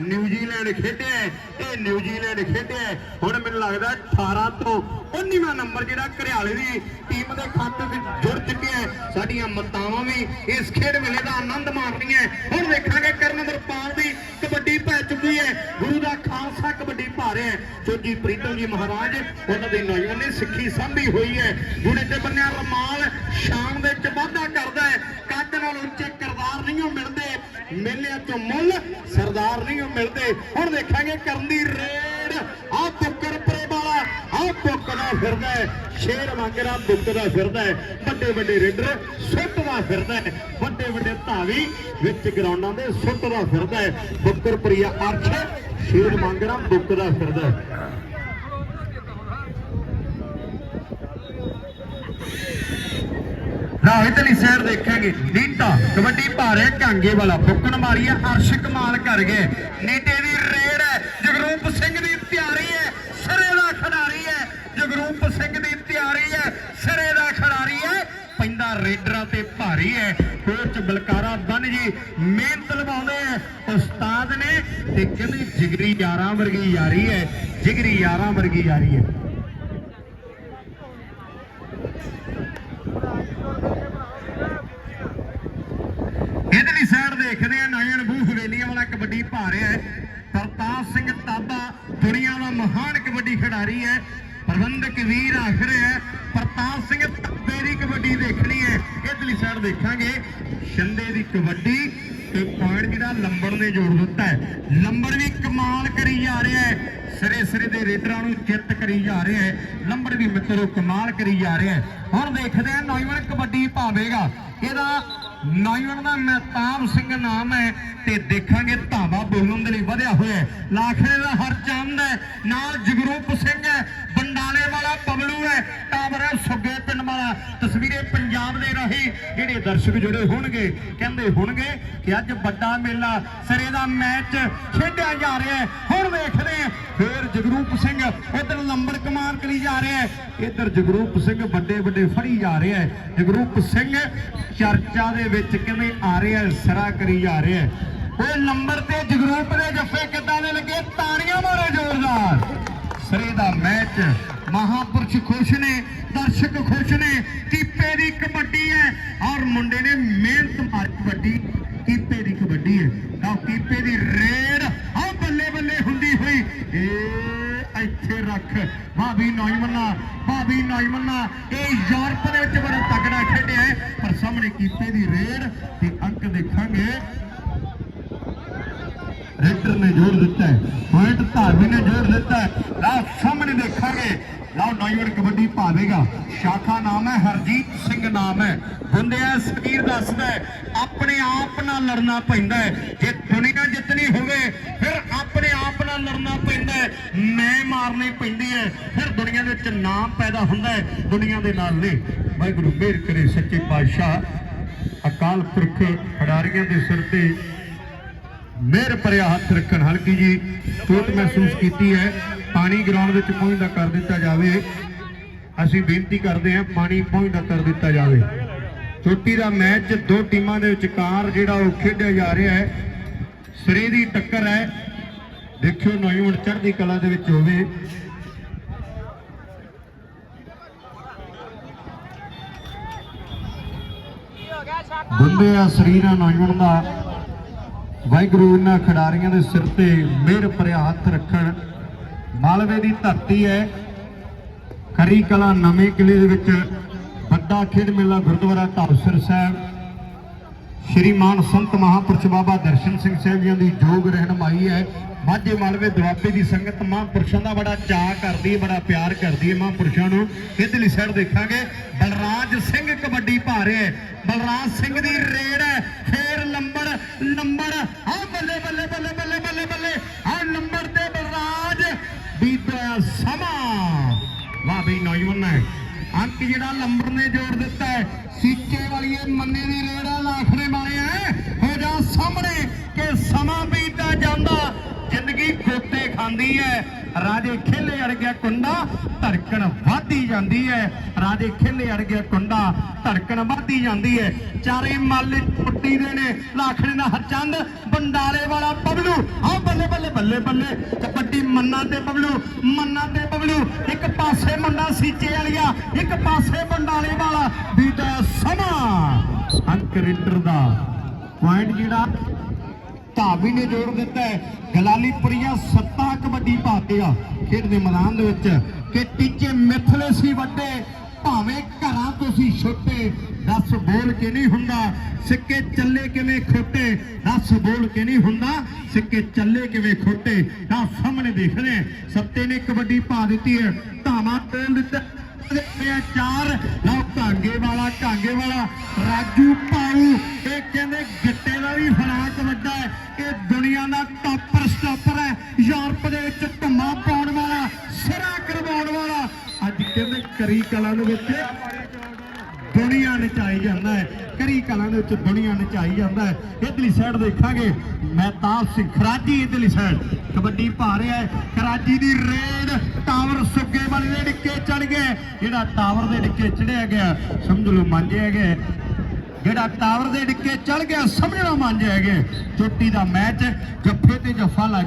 New Zealand ਖੇਡਿਆ ਇਹ New Zealand ਖੇਡਿਆ ਹੁਣ ਮੈਨੂੰ ਲੱਗਦਾ 18 ਤੋਂ 19ਵਾਂ ਨੰਬਰ ਜਿਹੜਾ ਘਰਿਆਲੇ ਦੀ ਟੀਮ ਦੇ ਖਾਤੇ ਵਿੱਚ ਜੁੜ ਚੁੱਕਿਆ ਸਾਡੀਆਂ ਮਤਾਵਾਂ ਵੀ ਇਸ ਖੇਡ ਮੇਲੇ ਦਾ ਆਨੰਦ ਮਾਣ ਹੁਣ ਵੇਖਾਂਗੇ ਕਰਨਵਰਪਾਲ ਦੀ ਕਬੱਡੀ ਪੈ ਚੁੱਕੀ ਹੈ। ਗੁਰੂ ਦਾ ਖਾਲਸਾ ਕਬੱਡੀ ਪਾ ਰਿਹਾ ਹੈ। ਚੋਜੀ ਪ੍ਰੀਤਮ ਜੀ ਮਹਾਰਾਜ ਉਹਨਾਂ ਦੇ ਨੌਜਵਾਨ ਨੇ ਸਿੱਖੀ ਸੰਭੀ ਹੋਈ ਹੈ। ਗੁੜੇ ਤੇ ਬੰਨਿਆ ਰਮਾਲ, ਸ਼ਾਮ ਦੇ ਚ ਵਾਧਾ ਕਰ ਨਾਲ ਉੱਚੇ ਕਰਦਾਰ ਨਹੀਂ ਮਿਲਦੇ, ਮੇਲਿਆਂ ਤੋਂ ਮੁੱਲ ਸਰਦਾਰ ਨਹੀਂ ਮਿਲਦੇ। ਹੁਣ ਦੇਖਾਂਗੇ ਕਰਨ ਦੀ ਰੇਡ। ਆ ਬੁੱਕਰ ਪਰੇ ਵਾਲਾ, ਆ ਬੁੱਕਦਾ ਫਿਰਦਾ ਹੈ। ਸ਼ੇਰ ਵਾਂਗਰਾ ਬੁੱਕਦਾ ਫਿਰਦਾ ਵੱਡੇ ਵੱਡੇ ਰੇਡਰ ਸੁੱਟਦਾ ਫਿਰਦਾ ਵੱਡੇ ਵੱਡੇ ਧਾਵੀ ਵਿੱਚ ਗਰਾਊਂਡਾਂ ਦੇ ਸੁੱਟਦਾ ਫਿਰਦਾ ਬੁੱਕਰ ਪ੍ਰਿਆ ਅਰਥ ਸ਼ੇਰ ਵਾਂਗਰਾ ਬੁੱਕਦਾ ਫਿਰਦਾ ਹੈ ਸਾਈਡ ਦੇਖਾਂਗੇ। ਨੀਟਾ, ਕਬੱਡੀ ਭਾਰੇ, ਕਾਂਗੇ ਵਾਲਾ। ਫੁੱਕਣ ਮਾਰੀ ਹੈ ਅਰਸ਼ ਕਮਾਲ ਕਰ ਗਏ। ਨੀਟੇ ਦੀ ਰੇਡ ਹੈ, ਜਗਰੂਪ ਸਿੰਘ ਦੀ ਤਿਆਰੀ ਹੈ, ਸਿਰੇ ਦਾ ਖਿਡਾਰੀ ਹੈ, ਜਗਰੂਪ ਸਿੰਘ ਦੀ ਤਿਆਰੀ ਹੈ, ਸਿਰੇ ਦਾ ਖਿਡਾਰੀ ਹੈ। ਪੈਂਦਾ ਰੇਡਰਾਂ ਤੇ ਭਾਰੀ ਹੈ। ਕੋਚ ਬਲਕਾਰਾ ਬੰਨ ਜੀ, ਮਿਹਨਤ ਲਵਾਉਂਦੇ ਹੈ ਉਸਤਾਦ ਨੇ, ਤੇ ਕਹਿੰਦੇ ਜਿਗਰੀ ਯਾਰਾਂ ਵਰਗੀ ਯਾਰੀ ਹੈ, ਜਿਗਰੀ ਯਾਰਾਂ ਵਰਗੀ ਯਾਰੀ ਹੈ ਇਧਰਲੀ ਸਾਈਡ ਦੇਖਦੇ ਹਵੇਲੀਆਂ ਵਾਲਾ ਕਬੱਡੀ ਪਾ ਹੈ। ਪ੍ਰਤਾਪ ਸਿੰਘ ਤਾਬਾ ਦੁਨੀਆ ਦਾ ਮਹਾਨ ਕਬੱਡੀ ਖਿਡਾਰੀ ਹੈ। ਪ੍ਰਬੰਧਕ ਵੀਰ ਆਖਰ ਹੈ, ਪ੍ਰਤਾਪ ਸਿੰਘ ਤਾਬੇ ਦੀ ਕਬੱਡੀ ਦੇਖਣੀ ਹੈ। ਇਧਰਲੀ ਸਾਈਡ ਦੇਖਾਂਗੇ, ਛੰਦੇ ਦੀ ਕਬੱਡੀ ਤੇ ਪੁਆਇੰਟ ਜਿਹੜਾ ਲੰਬੜ ਨੇ ਜੋੜ ਦਿੱਤਾ ਹੈ। ਲੰਬੜ ਵੀ ਕਮਾਲ ਕਰੀ ਜਾ ਰਿਹਾ ਹੈ। ਸਿਰੇ ਸਿਰੇ ਦੇ ਰੇਡਰਾਂ ਨੂੰ ਚਿੱਤ ਕਰੀ ਜਾ ਰਿਹਾ ਹੈ। ਲੰਬੜ ਵੀ ਮਿੱਤਰੋ ਕਮਾਲ ਕਰੀ ਜਾ ਰਿਹਾ ਹੈ। ਹੁਣ ਦੇਖਦੇ ਆ ਨੌਜਵਾਨ ਕਬੱਡੀ ਪਾਵੇਗਾ ਇਹਦਾ ਨੌਜਵਾਨ ਦਾ ਮਹਿਤਾਬ ਸਿੰਘ ਨਾਮ ਹੈ ਤੇ ਦੇਖਾਂਗੇ ਧਾਵਾ ਬੋਲਣ ਦੇ ਲਈ ਵਧਿਆ ਹੋਇਆ ਹੈ। ਲਾਖੜੇ ਦਾ ਹਰਚੰਦ ਹੈ। ਨਾਲ ਜਗਰੂਪ ਸਿੰਘ ਹੈ ਬੰਡਾਲੇ ਵਾਲਾ ਬਬਲੂ ਹੈ ਟਾਵਰ ਹੈ ਸੁੱਗੇ ਪਿੰਡ ਵਾਲਾ ਪੰਜਾਬ ਦੇ ਰਹੀ ਜਿਹੜੇ ਦਰਸ਼ਕ ਜੁੜੇ ਹੋਣਗੇ, ਕਹਿੰਦੇ ਹੋਣਗੇ ਕਿ ਅੱਜ ਵੱਡਾ ਮੇਲਾ ਸਿਰੇ ਦਾ ਮੈਚ ਖੇਡਿਆ ਜਾ ਰਿਹਾ ਹੈ। ਹੁਣ ਵੇਖਦੇ ਹਾਂ, ਫੇਰ ਜਗਰੂਪ ਸਿੰਘ ਉਧਰ ਨੰਬਰ ਕਮਾਨ ਕਰੀ ਜਾ ਰਿਹਾ ਹੈ। ਇੱਧਰ ਜਗਰੂਪ ਸਿੰਘ ਵੱਡੇ ਵੱਡੇ ਫੜੀ ਜਾ ਰਿਹਾ ਹੈ। ਜਗਰੂਪ ਸਿੰਘ ਚਰਚਾ ਦੇ ਵਿੱਚ ਕਿਵੇਂ ਆ ਰਿਹਾ ਹੈ, ਸਰਾ ਕਰੀ ਜਾ ਰਿਹਾ ਹੈ। ਉਹ ਨੰਬਰ ਤੇ ਜਗਰੂਪ ਦੇ ਜੱਫੇ ਕਿੱਦਾਂ ਦੇ ਲੱਗੇ? ਤਾੜੀਆਂ ਮਾਰੋ ਜ਼ੋਰਦਾਰ। ਸਰੇ ਦਾ ਮੈਚ ਮਹਾਪੁਰਸ਼ ਖੁਸ਼ ਨੇ ਦਰਸ਼ਕ ਖੁਸ਼ ਨੇ ਕੀਪੇ ਦੀ ਕਬੱਡੀ ਹੈ। ਔਰ ਮੁੰਡੇ ਨੇ ਮਿਹਨਤ ਮਾਰੀ ਕਬੱਡੀ ਕੀਪੇ ਦੀ ਕਬੱਡੀ ਹੈ। ਤਾਂ ਕੀਪੇ ਦੀ ਰੇਡ ਆ ਬੱਲੇ ਬੱਲੇ ਹੁੰਦੀ ਹੋਈ। ਏ ਇੱਥੇ ਰੱਖ ਭਾਬੀ ਨੌਜਮਨਾ ਭਾਬੀ ਨੌਜਮਨਾ ਇਹ ਯੂਰਪ ਦੇ ਵਿੱਚ ਬੜਾ ਤਕੜਾ ਖੇਡਿਆ ਹੈ, ਪਰ ਸਾਹਮਣੇ ਕੀਪੇ ਦੀ ਰੇਡ ਤੇ ਅੰਕ ਦੇਖਾਂਗੇ। ਰੇਡਰ ਨੇ ਜੋੜ ਦਿੱਤਾ ਹੈ ਪੁਆਇੰਟ ਧਾਰਮੀ ਨੇ ਜੋੜ ਦਿੱਤਾ ਹੈ। ਲਓ ਲਓ ਕਬੱਡੀ ਪਾਵੇਗਾ ਸ਼ਾਖਾ ਨਾਮ ਹੈ, ਹਰਜੀਤ ਸਿੰਘ ਨਾਮ ਹੈ। ਬੰਦਿਆ ਸਰੀਰ ਦੱਸਦਾ ਆਪਣੇ ਆਪ ਨਾਲ ਲੜਨਾ ਪੈਂਦਾ ਹੈ। ਜੇ ਦੁਨੀਆ ਜਿੱਤਣੀ ਹੋਵੇ, ਫਿਰ ਆਪਣੇ ਆਪ ਨਾਲ ਲੜਨਾ ਪੈਂਦਾ ਹੈ। ਮੈਂ ਮਾਰਨੀ ਪੈਂਦੀ ਹੈ ਫਿਰ ਦੁਨੀਆ ਦੇ ਵਿੱਚ ਨਾਮ ਪੈਦਾ ਹੁੰਦਾ ਹੈ, ਦੁਨੀਆ ਦੇ ਨਾਲ ਨਹੀਂ। ਵਾਹਿਗੁਰੂ ਮਿਹਰ ਕਰੇ ਸੱਚੇ ਪਾਤਸ਼ਾਹ। ਅਕਾਲ ਪੁਰਖ ਖਿਡਾਰੀਆਂ ਦੇ ਸਿਰ ਤੇ ਮਿਹਰ ਭਰਿਆ ਹੱਥ ਰੱਖਣ। ਹਲਕੀ ਜੀ ਚੋਟ ਮਹਿਸੂਸ ਕੀਤੀ ਹੈ। ਪਾਣੀ ਗਰਾਊਂਡ ਵਿੱਚ ਪਹੁੰਚਦਾ ਕਰ ਦਿੱਤਾ ਜਾਵੇ। ਅਸੀਂ ਬੇਨਤੀ ਕਰਦੇ ਹਾਂ, ਪਾਣੀ ਪਹੁੰਚਦਾ ਕਰ ਦਿੱਤਾ ਜਾਵੇ। ਚੋਟੀ ਦਾ ਮੈਚ ਦੋ ਟੀਮਾਂ ਦੇ ਵਿਚਕਾਰ ਜਿਹੜਾ ਉਹ ਖੇਡਿਆ ਜਾ ਰਿਹਾ ਹੈ। ਸਰੇ ਦੀ ਟੱਕਰ ਹੈ। ਦੇਖਿਓ ਨੌਜਵਾਨ ਚੜ੍ਹਦੀ ਕਲਾ ਦੇ ਵਿੱਚ ਹੋਵੇ। ਬੰਦੇ ਆ, ਸਰੀਰ ਆ, ਨੌਜਵਾਨ ਦਾ। ਵਾਹਿਗੁਰੂ, ਇਹਨਾਂ ਖਿਡਾਰੀਆਂ ਦੇ ਸਿਰ ਤੇ ਮਿਹਰ ਭਰਿਆ ਹੱਥ ਰੱਖਣ। ਮਾਲਵੇ ਦੀ ਧਰਤੀ ਹੈ। ਕਰੀ ਕਲਾ ਨਵੇਂ ਕਿਲੇ ਦੇ ਵਿੱਚ ਵੱਡਾ ਖੇਡ ਮੇਲਾ ਗੁਰਦੁਆਰਾ ਢਾਬਸਰ ਸਾਹਿਬ। ਸ਼੍ਰੀ ਮਾਨ ਸੰਤ ਮਹਾਪੁਰਸ਼ ਬਾਬਾ ਦਰਸ਼ਨ ਸਿੰਘ ਸਾਹਿਬ ਜੀ ਦੀ ਜੋਗ ਰਹਿਨਮਾਈ ਹੈ। ਮਾਝੇ ਮਾਲਵੇ ਦੁਆਬੇ ਦੀ ਸੰਗਤ ਮਹਾਂਪੁਰਸ਼ਾਂ ਦਾ ਬੜਾ ਚਾਅ ਕਰਦੀ ਹੈ, ਬੜਾ ਪਿਆਰ ਕਰਦੀ ਹੈ ਮਹਾਂਪੁਰਸ਼ਾਂ ਨੂੰ। ਇਧਰਲੀ ਸਾਈਡ ਦੇਖਾਂਗੇ, ਬਲਰਾਜ ਸਿੰਘ ਕਬੱਡੀ ਪਾ ਬਲਰਾਜ ਸਿੰਘ ਦੀ ਰੇਡ ਹੈ। ਫੇਰ ਲੰਬੜ ਲੰਬੜ ਅੰਕ ਜਿਹੜਾ ਲੰਬਰ ਨੇ ਜੋੜ ਦਿੱਤਾ ਹੈ, ਸੀਚੇ ਵਾਲੀਏ ਮੰਨੇ ਦੀ ਰੇੜਾ ਲਾਖੜੇ ਵਾਲੇ ਹੈ। ਹੋ ਜਾ ਸਾਹਮਣੇ ਕਿ ਸਮਾਂ ਬੀਤਦਾ ਜਾਂਦਾ, ਜ਼ਿੰਦਗੀ ਖੋਤੇ ਖਾਂਦੀ ਹੈ। ਰਾਜੇ ਖੇਲੇ ਅੜ ਗਿਆ ਕੁੰਡਾ, ਧੜਕਣ ਵਧਦੀ ਜਾਂਦੀ ਹੈ। ਰਾਜੇ ਖੇਲੇ ਅੜ ਗਿਆ ਕੁੰਡਾ, ਧੜਕਣ ਵਧਦੀ ਜਾਂਦੀ ਹੈ। ਚਾਰੇ ਮੱਲ ਟੁੱਟੀ ਦੇ ਨੇ ਲਾਖਣੇ ਦਾ ਹਰਚੰਦ ਬੰਡਾਲੇ ਵਾਲਾ ਬਬਲੂ ਆ ਬੱਲੇ ਬੱਲੇ ਬੱਲੇ ਬੱਲੇ, ਕਬੱਡੀ ਮੰਨਾ ਤੇ ਬਬਲੂ ਮੰਨਾ ਤੇ ਬਬਲੂ ਇੱਕ ਪਾਸੇ ਮੁੰਡਾ ਸੀਚੇ ਵਾਲੀਆ, ਇੱਕ ਪਾਸੇ ਬੰਡਾਲੇ ਵਾਲਾ ਬੀਤਾ ਸਮਾਂ। ਅੰਕ ਰਿੰਟਰ ਦਾ ਪੁਆਇੰਟ ਜਿਹੜਾ ਧਾਵੀ ਨੇ ਜੋੜ ਦਿੱਤਾ ਹੈ। ਗਲਾਲੀਪੁਰੀਆ ਸੱਤਾ ਕਬੱਡੀ ਪਾਤੇ ਖੇਡ ਦੇ ਮੈਦਾਨ ਦੇ ਵਿੱਚ ਕਿ ਟੀਚੇ ਮਿਥਲੇ ਸੀ ਵੱਡੇ, ਭਾਵੇਂ ਘਰਾਂ ਤੋਂ ਛੋਟੇ, ਦੱਸ ਬੋਲ ਕੇ ਨਹੀਂ ਹੁੰਦਾ। ਸਿੱਕੇ ਚੱਲੇ ਕਿਵੇਂ ਖੋਟੇ, ਦੱਸ ਬੋਲ ਕੇ ਨਹੀਂ ਹੁੰਦਾ। ਸਿੱਕੇ ਚੱਲੇ ਕਿਵੇਂ ਖੋਟੇ ਆ ਸਾਹਮਣੇ ਦੇਖ ਰਹੇ ਸੱਤੇ ਨੇ ਕਬੱਡੀ ਪਾ ਦਿੱਤੀ ਹੈ। ਧਾਵਾ ਤੋਲ ਦਿੱਤਾ। ਇਹ ਚਾਰ ਲਓ ਕਾਂਗੇ ਵਾਲਾ ਢਾਂਗੇ ਵਾਲਾ ਰਾਜੂ ਪਾਉ ਇਹ ਕਹਿੰਦੇ ਗਿੱਟੇ ਦਾ ਵੀ ਫਰਾਕ ਵੱਡਾ ਹੈ ਇਹ ਦੁਨੀਆ ਦਾ ਟੌਪਰ ਸਟਾਪਰ ਹੈ। ਯੂਰਪ ਦੇ ਵਿੱਚ ਧੰਮਾ ਪਾਉਣ ਵਾਲਾ, ਸਿਰਾ ਕਰਵਾਉਣ ਵਾਲਾ। ਅੱਜ ਕਹਿੰਦੇ ਕਰੀ ਕਲਾਂ ਦੇ ਵਿੱਚ ਦੁਨੀਆ ਨਚਾਈ ਜਾਂਦਾ ਹੈ। ਕਰੀ ਕਲਾਂ ਦੇ ਵਿੱਚ ਦੁਨੀਆ ਨਚਾਈ ਜਾਂਦਾ ਹੈ। ਇਧਰਲੀ ਸਾਈਡ ਦੇਖਾਂਗੇ। ਮਹਿਤਾਬ ਸਿੰਘ ਖਰਾਜੀ ਇਧਰਲੀ ਸਾਈਡ ਕਬੱਡੀ ਭਾ ਰਿਹਾ ਹੈ। ਖਰਾਜੀ ਦੀ ਰੇਡ ਟਾਵਰ ਸੁੱਗੇ ਵਾਲੇ ਦੇ ਡਿੱਕੇ ਚੜ ਗਏ। ਜਿਹੜਾ ਟਾਵਰ ਦੇ ਡਿੱਕੇ ਚੜਿਆ ਗਿਆ, ਸਮਝ ਲਓ ਮੰਨਿਆ ਗਿਆ। ਜਿਹੜਾ ਟਾਵਰ ਦੇ ਡਿੱਕੇ ਚੜ ਗਿਆ, ਸਮਝਣਾ ਮੰਨ ਜਾਏਗੇ ਚੋਟੀ ਦਾ ਮੈਚ, ਜੱਫੇ ਤੇ ਜੱਫਾ ਲੱਗ